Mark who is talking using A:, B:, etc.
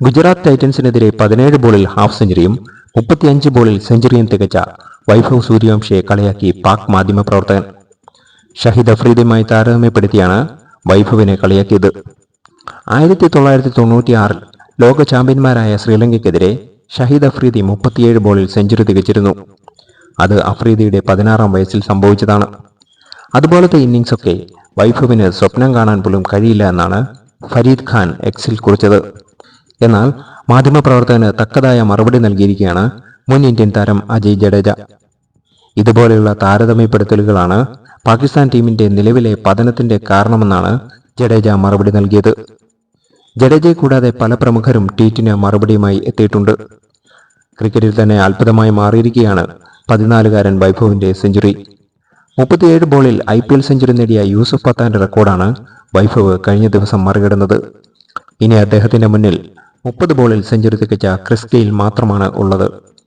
A: ഗുജറാത്ത് ടൈറ്റൻസിനെതിരെ പതിനേഴ് ബോളിൽ ഹാഫ് സെഞ്ചുറിയും മുപ്പത്തിയഞ്ച് ബോളിൽ സെഞ്ചുറിയും തികച്ച വൈഭവ് സൂര്യവംശയെ കളിയാക്കി പാക് മാധ്യമപ്രവർത്തകൻ ഷഹിദ് അഫ്രീദിയുമായി താരതമ്യപ്പെടുത്തിയാണ് വൈഭവിനെ കളിയാക്കിയത്. ആയിരത്തി തൊള്ളായിരത്തി തൊണ്ണൂറ്റിയാറിൽ ലോക ചാമ്പ്യന്മാരായ ശ്രീലങ്കയ്ക്കെതിരെ ഷഹീദ് അഫ്രീദി മുപ്പത്തിയേഴ് ബോളിൽ സെഞ്ചുറി തികച്ചിരുന്നു. അത് അഫ്രീദിയുടെ പതിനാറാം വയസ്സിൽ സംഭവിച്ചതാണ്. അതുപോലത്തെ ഇന്നിംഗ്സൊക്കെ വൈഭവിന് സ്വപ്നം കാണാൻ പോലും കഴിയില്ല എന്നാണ് ഫരീദ് ഖാൻ എക്സിൽ കുറിച്ചത്. എന്നാൽ മാധ്യമപ്രവർത്തകന് തക്കതായ മറുപടി നൽകിയിരിക്കുകയാണ് മുൻ ഇന്ത്യൻ താരം അജയ് ജഡേജ. ഇതുപോലെയുള്ള താരതമ്യപ്പെടുത്തലുകളാണ് പാകിസ്ഥാൻ ടീമിന്റെ നിലവിലെ പതനത്തിന്റെ കാരണമെന്നാണ് ജഡേജ മറുപടി നൽകിയത്. ജഡേജയെ കൂടാതെ പല പ്രമുഖരും ട്വീറ്റിന് മറുപടിയുമായി എത്തിയിട്ടുണ്ട്. ക്രിക്കറ്റിൽ തന്നെ അത്ഭുതമായി മാറിയിരിക്കുകയാണ് പതിനാലുകാരൻ വൈഭവിന്റെ സെഞ്ചുറി. മുപ്പത്തിയേഴ് ബോളിൽ ഐ പി എൽ സെഞ്ചുറി നേടിയ യൂസഫ് പത്താന്റെ റെക്കോർഡാണ് വൈഭവ് കഴിഞ്ഞ ദിവസം മറികടന്നത്. ഇനി അദ്ദേഹത്തിന്റെ മുന്നിൽ മുപ്പത് ബോളിൽ സെഞ്ചുറി തികച്ച ക്രിസ് ഗെയിൽ മാത്രമാണ് ഉള്ളത്.